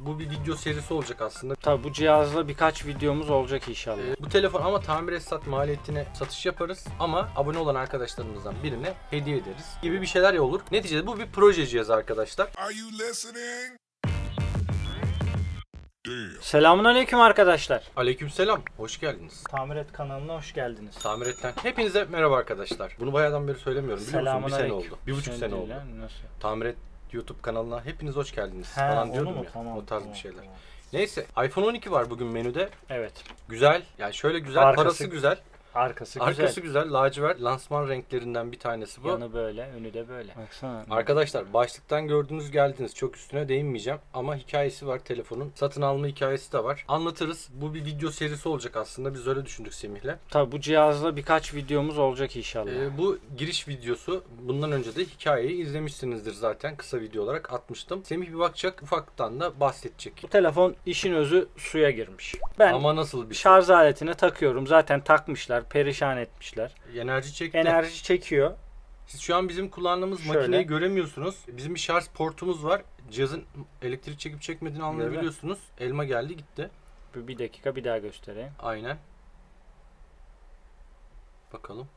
Bu bir video serisi olacak aslında. Tabi bu cihazla birkaç videomuz olacak inşallah. Ee, bu telefon ama tamir et sat maliyetine satış yaparız ama abone olan arkadaşlarımızdan birine hediye ederiz gibi bir şeyler ya olur. Neticede bu bir proje cihazı arkadaşlar. Are you listening? Selamun aleyküm arkadaşlar. Aleykümselam. Hoş geldiniz. Tamir et kanalına hoş geldiniz. Tamir etten hepinize merhaba arkadaşlar. Bunu bayağıdan beri söylemiyorum biliyor musun? Selamun Bir sene aleyküm. oldu. Bir buçuk sene değil oldu. Nasıl? Tamir et YouTube kanalına hepiniz hoş geldiniz He, falan onu diyordum mu? ya. Tamam, o tarz tamam, bir şeyler. tamam. Neyse iPhone 12 var bugün menüde. Evet. Güzel. Yani şöyle güzel, Arkası- parası güzel. Arkası güzel. Arkası güzel. Lacivert lansman renklerinden bir tanesi bu. Yanı böyle, önü de böyle. Baksana. Arkadaşlar başlıktan gördünüz geldiniz. Çok üstüne değinmeyeceğim ama hikayesi var telefonun. Satın alma hikayesi de var. Anlatırız. Bu bir video serisi olacak aslında. Biz öyle düşündük Semih'le. Tabi bu cihazla birkaç videomuz olacak inşallah. Ee, bu giriş videosu. Bundan önce de hikayeyi izlemişsinizdir zaten. Kısa video olarak atmıştım. Semih bir bakacak. Ufaktan da bahsedecek. bu telefon işin özü suya girmiş. Ben Ama nasıl bir şey? şarj aletine takıyorum. Zaten takmışlar, perişan etmişler. Enerji çekti. Enerji çekiyor. Siz şu an bizim kullandığımız Şöyle. makineyi göremiyorsunuz. Bizim bir şarj portumuz var. Cihazın elektrik çekip çekmediğini anlayabiliyorsunuz. Elma geldi gitti. Bir, bir dakika bir daha göstereyim. Aynen. Bakalım.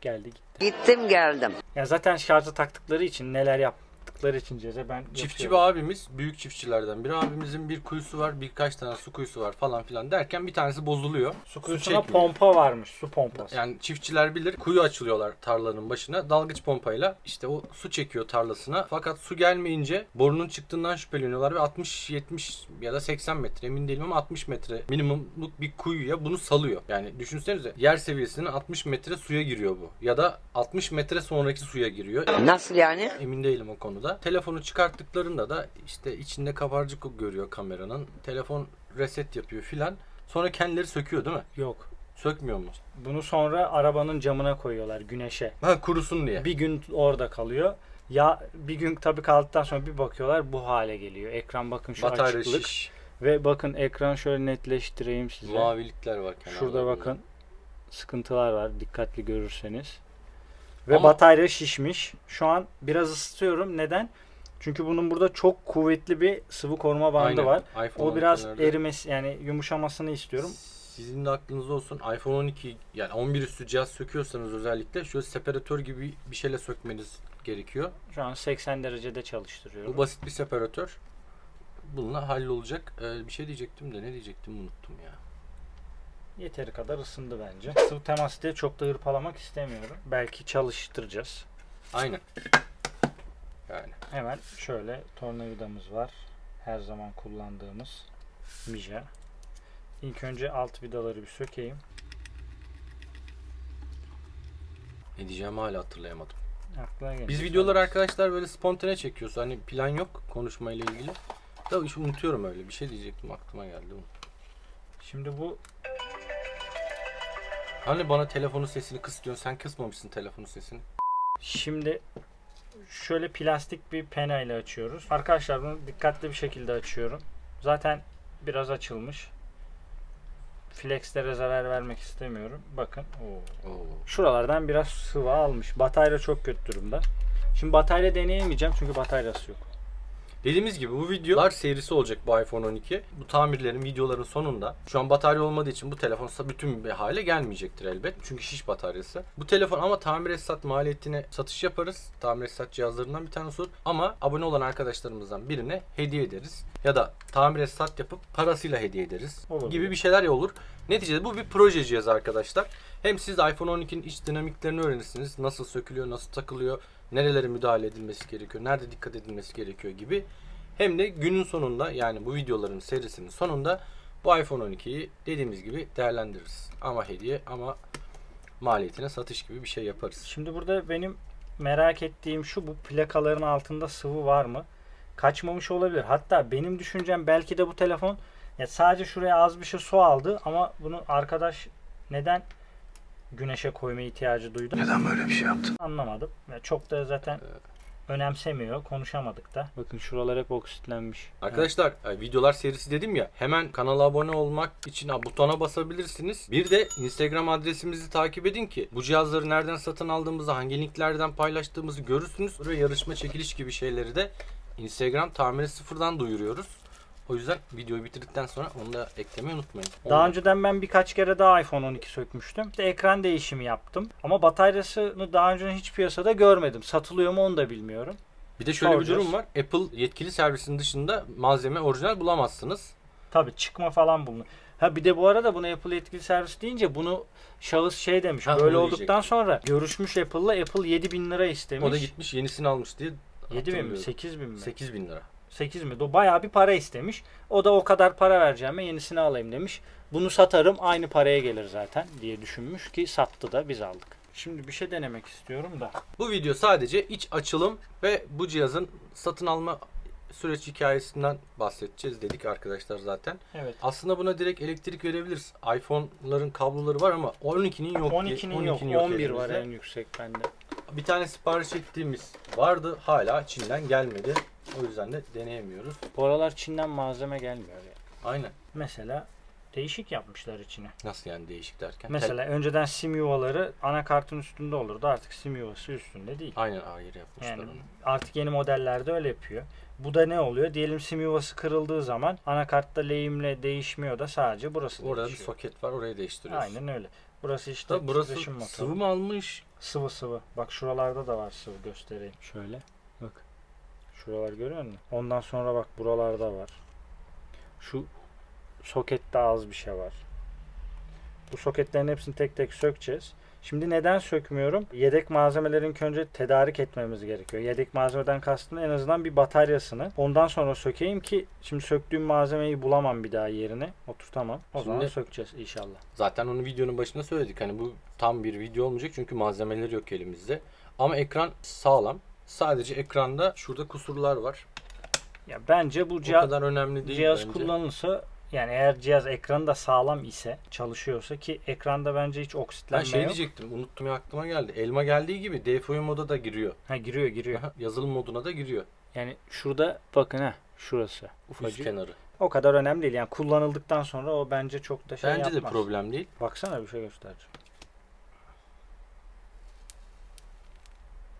Geldi gitti. Gittim geldim. Ya zaten şarjı taktıkları için neler yaptıkları için ceze ben Çiftçi yapıyorum. bir abimiz, büyük çiftçilerden bir abimizin bir kuyusu var, birkaç tane su kuyusu var falan filan derken bir tanesi bozuluyor. Su kuyusuna çekmiyor. pompa varmış. Su pompası. Yani çiftçiler bilir kuyu açılıyorlar tarlanın başına dalgıç pompayla işte o su çekiyor tarlasına fakat su gelmeyince borunun çıktığından şüpheleniyorlar ve 60-70 ya da 80 metre emin değilim ama 60 metre minimumluk bir kuyuya bunu salıyor. Yani düşünsenize yer seviyesinin 60 metre suya giriyor bu ya da 60 metre sonraki suya giriyor. Nasıl yani? Emin değilim o konuda. Telefonu çıkarttıklarında da işte içinde kabarcık görüyor kameranın. Telefon reset yapıyor filan. Sonra kendileri söküyor değil mi? Yok. Sökmüyor mu? Bunu sonra arabanın camına koyuyorlar güneşe. Ha kurusun diye. Bir gün orada kalıyor. Ya bir gün tabii kaldıktan sonra bir bakıyorlar bu hale geliyor. Ekran bakın şu Batarya açıklık. şiş. Ve bakın ekran şöyle netleştireyim size. Mavilikler var kenarda. Şurada bakın sıkıntılar var dikkatli görürseniz. Ve Ama- batarya şişmiş. Şu an biraz ısıtıyorum. Neden? Çünkü bunun burada çok kuvvetli bir sıvı koruma bandı Aynen. var. iPhone O biraz 12'lerde. erimesi yani yumuşamasını istiyorum. Sizin de aklınızda olsun. iPhone 12 yani 11 üstü cihaz söküyorsanız özellikle şöyle separatör gibi bir şeyle sökmeniz gerekiyor. Şu an 80 derecede çalıştırıyorum. Bu basit bir separatör. Bununla hallolacak. Ee, bir şey diyecektim de ne diyecektim unuttum ya. Yeteri kadar ısındı bence. Sıvı temas diye çok da hırpalamak istemiyorum. Belki çalıştıracağız. Aynen. Yani. Hemen şöyle tornavidamız var. Her zaman kullandığımız Mija. İlk önce alt vidaları bir sökeyim. Ne diyeceğimi hala hatırlayamadım. Aklına gelir. Biz videoları arkadaşlar böyle spontane çekiyoruz. Hani plan yok konuşmayla ilgili. Da unutuyorum öyle. Bir şey diyecektim aklıma geldi. Şimdi bu Hani bana telefonun sesini kıs diyorsun. Sen kısmamışsın telefonun sesini. Şimdi şöyle plastik bir pena ile açıyoruz. Arkadaşlar bunu dikkatli bir şekilde açıyorum. Zaten biraz açılmış. Flexlere zarar vermek istemiyorum. Bakın. Oo. Oo. Şuralardan biraz sıvı almış. Batarya çok kötü durumda. Şimdi batarya deneyemeyeceğim çünkü bataryası yok. Dediğimiz gibi bu videolar serisi olacak bu iPhone 12. Bu tamirlerin, videoların sonunda şu an batarya olmadığı için bu telefon bütün bir hale gelmeyecektir elbet. Çünkü şiş bataryası. Bu telefon ama tamir et sat maliyetine satış yaparız. Tamir et sat cihazlarından bir tanesi olur. Ama abone olan arkadaşlarımızdan birine hediye ederiz. Ya da tamir et sat yapıp parasıyla hediye ederiz. Olur. Gibi bir şeyler ya olur. Neticede bu bir proje cihazı arkadaşlar. Hem siz iPhone 12'nin iç dinamiklerini öğrenirsiniz. Nasıl sökülüyor, nasıl takılıyor, nerelere müdahale edilmesi gerekiyor, nerede dikkat edilmesi gerekiyor gibi. Hem de günün sonunda yani bu videoların serisinin sonunda bu iPhone 12'yi dediğimiz gibi değerlendiririz. Ama hediye ama maliyetine satış gibi bir şey yaparız. Şimdi burada benim merak ettiğim şu bu plakaların altında sıvı var mı? Kaçmamış olabilir. Hatta benim düşüncem belki de bu telefon ya sadece şuraya az bir şey su aldı ama bunu arkadaş neden güneşe koyma ihtiyacı duydu? Neden böyle bir şey yaptın? Anlamadım. Ya çok da zaten önemsemiyor. Konuşamadık da. Bakın şuralar hep oksitlenmiş. Arkadaşlar e, videolar serisi dedim ya hemen kanala abone olmak için ha, butona basabilirsiniz. Bir de Instagram adresimizi takip edin ki bu cihazları nereden satın aldığımızı hangi linklerden paylaştığımızı görürsünüz. Ve yarışma çekiliş gibi şeyleri de Instagram tamiri sıfırdan duyuruyoruz. O yüzden videoyu bitirdikten sonra onu da eklemeyi unutmayın. Daha Onu- önceden ben birkaç kere daha iPhone 12 sökmüştüm. İşte ekran değişimi yaptım. Ama bataryasını daha önce hiç piyasada görmedim. Satılıyor mu onu da bilmiyorum. Bir de şöyle soracağız. bir durum var. Apple yetkili servisinin dışında malzeme orijinal bulamazsınız. Tabii çıkma falan bulunuyor. Ha bir de bu arada bunu Apple yetkili servis deyince bunu şahıs şey demiş. Ha, böyle olduktan diyecektim. sonra görüşmüş Apple'la Apple 7000 lira istemiş. O da gitmiş yenisini almış diye 7 bin mi? hatırlıyorum. 8 bin mi? 8 bin lira. 8 mi? Bayağı bir para istemiş. O da o kadar para vereceğime yenisini alayım demiş. Bunu satarım aynı paraya gelir zaten diye düşünmüş ki sattı da biz aldık. Şimdi bir şey denemek istiyorum da. Bu video sadece iç açılım ve bu cihazın satın alma süreç hikayesinden bahsedeceğiz dedik arkadaşlar zaten. Evet. Aslında buna direkt elektrik verebiliriz. iPhone'ların kabloları var ama 12'nin yok. 12'nin yok. 12'nin 11 var elimizde. en yüksek bende. Bir tane sipariş ettiğimiz vardı. Hala Çin'den gelmedi. O yüzden de deneyemiyoruz. Bu aralar Çin'den malzeme gelmiyor ya. Aynen. Mesela değişik yapmışlar içine. Nasıl yani değişik derken? Mesela önceden sim yuvaları anakartın üstünde olurdu. Artık sim yuvası üstünde değil. Tel- Aynen ayrı yapmışlar Yani onu. artık yeni modellerde öyle yapıyor. Bu da ne oluyor? Diyelim sim yuvası kırıldığı zaman anakartta lehimle değişmiyor da sadece burası Orada bir değişiyor. soket var orayı değiştiriyoruz. Aynen öyle. Burası işte Da burası motoru. sıvı mı almış? Sıvı sıvı. Bak şuralarda da var sıvı göstereyim. Şöyle. Bak. Şuralar görüyor musun? Ondan sonra bak buralarda var. Şu sokette az bir şey var. Bu soketlerin hepsini tek tek sökeceğiz. Şimdi neden sökmüyorum? Yedek malzemelerin önce tedarik etmemiz gerekiyor. Yedek malzemeden kastım en azından bir bataryasını. Ondan sonra sökeyim ki şimdi söktüğüm malzemeyi bulamam bir daha yerine. Oturtamam. O zaman Şimdi- sökeceğiz inşallah. Zaten onu videonun başında söyledik. Hani bu tam bir video olmayacak çünkü malzemeleri yok elimizde. Ama ekran sağlam. Sadece ekranda şurada kusurlar var. Ya bence bu O cihaz kadar önemli değil cihaz bence. kullanılırsa yani eğer cihaz ekranı da sağlam ise çalışıyorsa ki ekranda bence hiç Ben oksitlenme şey yok. diyecektim unuttum ya aklıma geldi. Elma geldiği gibi DFU moda da giriyor. Ha giriyor giriyor. Yazılım moduna da giriyor. Yani şurada bakın ha şurası Üst ufacık. kenarı. O kadar önemli değil. Yani kullanıldıktan sonra o bence çok da şey Bence de yapmaz. problem değil. Baksana bir şey göstereceğim.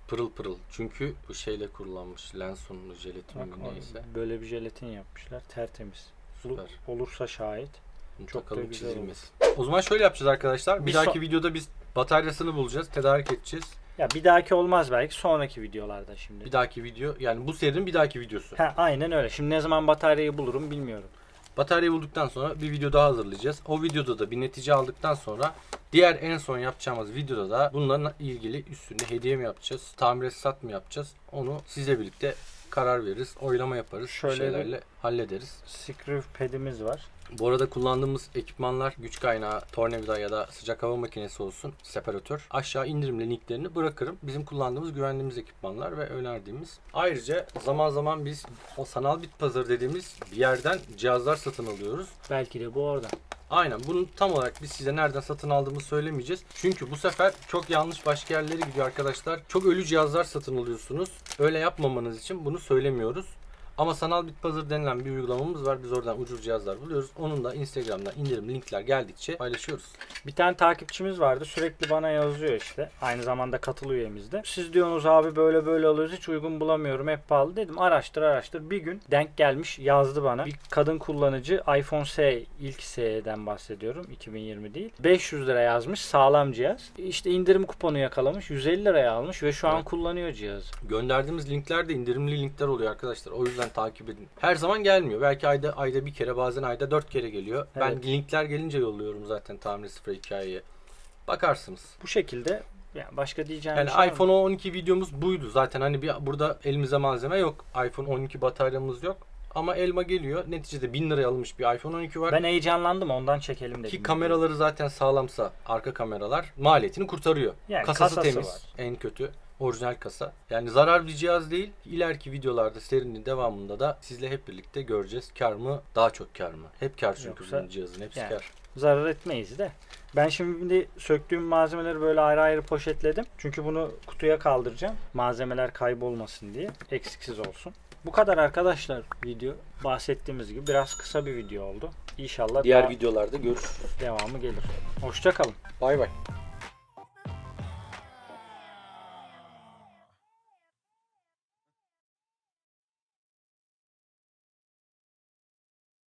Pırıl pırıl. Çünkü bu şeyle kullanmış. Lenson jelatin Bak, mi o- neyse. böyle bir jelatin yapmışlar. Tertemiz. Süper. olursa şayet. Bunu Çok da takalım güzel çizilmesin. O zaman şöyle yapacağız arkadaşlar. Bir Bir dahaki so- videoda biz bataryasını bulacağız. Tedarik edeceğiz. Ya bir dahaki olmaz belki sonraki videolarda şimdi. Bir dahaki video yani bu serinin bir dahaki videosu. Ha, aynen öyle. Şimdi ne zaman bataryayı bulurum bilmiyorum. Bataryayı bulduktan sonra bir video daha hazırlayacağız. O videoda da bir netice aldıktan sonra diğer en son yapacağımız videoda da bununla ilgili üstünde hediye mi yapacağız, tamir sat mı yapacağız onu sizle birlikte karar veririz, oylama yaparız, Şöyle bir- şeylerle hallederiz. Screw pad'imiz var. Bu arada kullandığımız ekipmanlar güç kaynağı, tornavida ya da sıcak hava makinesi olsun, separatör. Aşağı indirimli linklerini bırakırım. Bizim kullandığımız güvendiğimiz ekipmanlar ve önerdiğimiz. Ayrıca zaman zaman biz o sanal bit pazarı dediğimiz bir yerden cihazlar satın alıyoruz. Belki de bu oradan. Aynen bunu tam olarak biz size nereden satın aldığımızı söylemeyeceğiz. Çünkü bu sefer çok yanlış başka yerlere gidiyor arkadaşlar. Çok ölü cihazlar satın alıyorsunuz. Öyle yapmamanız için bunu söylemiyoruz. Ama sanal bit pazarı denilen bir uygulamamız var. Biz oradan ucuz cihazlar buluyoruz. Onun da Instagram'dan indirim linkler geldikçe paylaşıyoruz. Bir tane takipçimiz vardı. Sürekli bana yazıyor işte. Aynı zamanda katıl üyemizde. Siz diyorsunuz abi böyle böyle alıyoruz. Hiç uygun bulamıyorum. Hep pahalı dedim. Araştır araştır. Bir gün denk gelmiş yazdı bana. Bir kadın kullanıcı iPhone SE ilk SE'den bahsediyorum. 2020 değil. 500 lira yazmış. Sağlam cihaz. İşte indirim kuponu yakalamış. 150 liraya almış ve şu an Evet. kullanıyor cihazı. Gönderdiğimiz linkler de indirimli linkler oluyor arkadaşlar. O yüzden takip edin. Her zaman gelmiyor. Belki ayda ayda bir kere bazen ayda dört kere geliyor. Ben Evet. linkler gelince yolluyorum zaten tamir sıfır hikayeye. Bakarsınız. Bu şekilde yani başka diyeceğim Yani şey iPhone 12 videomuz buydu zaten. Hani bir burada elimize malzeme yok. iPhone 12 bataryamız yok. Ama elma geliyor. Neticede 1000 liraya alınmış bir iPhone 12 var. Ben heyecanlandım ondan çekelim dedim. Ki kameraları zaten sağlamsa arka kameralar maliyetini kurtarıyor. Yani kasası, kasası temiz. var. En kötü orijinal kasa. Yani zarar bir cihaz değil. İleriki videolarda serinin devamında da sizle hep birlikte göreceğiz. Kar mı? Daha çok kar mı? Hep kar çünkü Yoksa- bunun cihazın hepsi Yani. kar. zarar etmeyiz de. Ben şimdi söktüğüm malzemeleri böyle ayrı ayrı poşetledim. Çünkü bunu kutuya kaldıracağım. Malzemeler kaybolmasın diye. Eksiksiz olsun. Bu kadar arkadaşlar video. Bahsettiğimiz gibi biraz kısa bir video oldu. İnşallah Diğer videolarda görüşürüz. devamı gelir. Hoşçakalın. Bay bay.